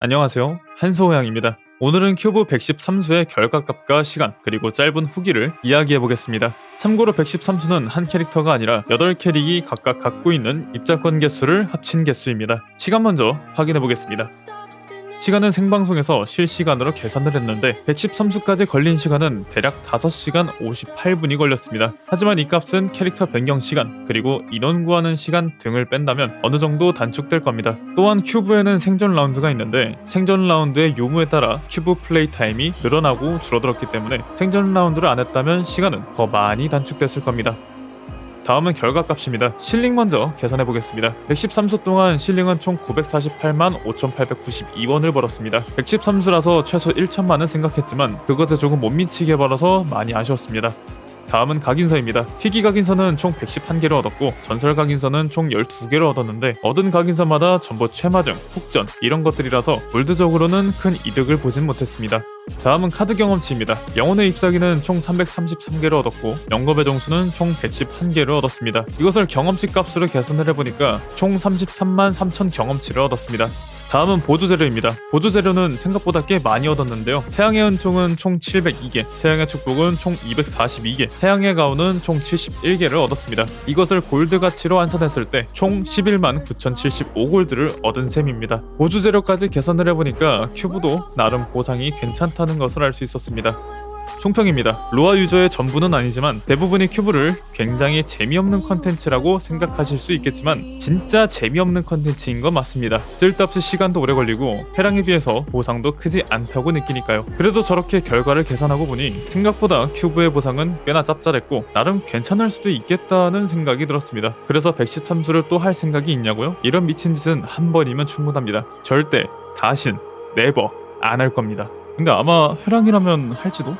안녕하세요. 한소호양입니다. 오늘은 큐브 113수의 결과값과 시간, 그리고 짧은 후기를 이야기해 보겠습니다. 참고로 113수는 한 캐릭터가 아니라 8캐릭이 각각 갖고 있는 입장권 개수를 합친 개수입니다. 시간 먼저 확인해 보겠습니다. 시간은 생방송에서 실시간으로 계산을 했는데 113수까지 걸린 시간은 대략 5시간 58분이 걸렸습니다. 하지만 이 값은 캐릭터 변경 시간 그리고 인원 구하는 시간 등을 뺀다면 어느 정도 단축될 겁니다. 또한 큐브에는 생존 라운드가 있는데 생존 라운드의 요무에 따라 큐브 플레이 타임이 늘어나고 줄어들었기 때문에 생존 라운드를 안 했다면 시간은 더 많이 단축됐을 겁니다. 다음은 결과값입니다. 실링 먼저 계산해 보겠습니다. 113수 동안 실링은 총 948만 5,892원을 벌었습니다. 113수라서 최소 1천만은 생각했지만 그것에 조금 못 미치게 벌어서 많이 아쉬웠습니다. 다음은 각인서입니다. 희귀 각인서는 총 111개를 얻었고 전설 각인서는 총 12개를 얻었는데 얻은 각인서마다 전부 최마증, 폭전 이런 것들이라서 골드적으로는 큰 이득을 보진 못했습니다. 다음은 카드 경험치입니다. 영혼의 잎사귀는 총 333개를 얻었고 영겁의 정수는 총 111개를 얻었습니다. 이것을 경험치 값으로 계산을 해보니까 총 33만 3천 경험치를 얻었습니다. 다음은 보조재료입니다. 보조재료는 생각보다 꽤 많이 얻었는데요. 태양의 은총은 총 702개, 태양의 축복은 총 242개, 태양의 가운은 총 71개를 얻었습니다. 이것을 골드 가치로 환산했을 때 총 11만 9,075골드를 얻은 셈입니다. 보조재료까지 계산을 해보니까 큐브도 나름 보상이 괜찮다 는 것을 알 수 있었습니다. 총평입니다. 로아 유저의 전부는 아니지만 대부분이 큐브를 굉장히 재미없는 컨텐츠라고 생각하실 수 있겠지만 진짜 재미없는 컨텐츠인 건 맞습니다. 쓸데없이 시간도 오래 걸리고 해랑에 비해서 보상도 크지 않다고 느끼니까요. 그래도 저렇게 결과를 계산하고 보니 생각보다 큐브의 보상은 꽤나 짭짤했고 나름 괜찮을 수도 있겠다는 생각이 들었습니다. 그래서 113수를 또 할 생각이 있냐고요? 이런 미친 짓은 한 번이면 충분합니다. 절대 다신 네버 안 할 겁니다. 근데 아마 해랑이라면 할지도?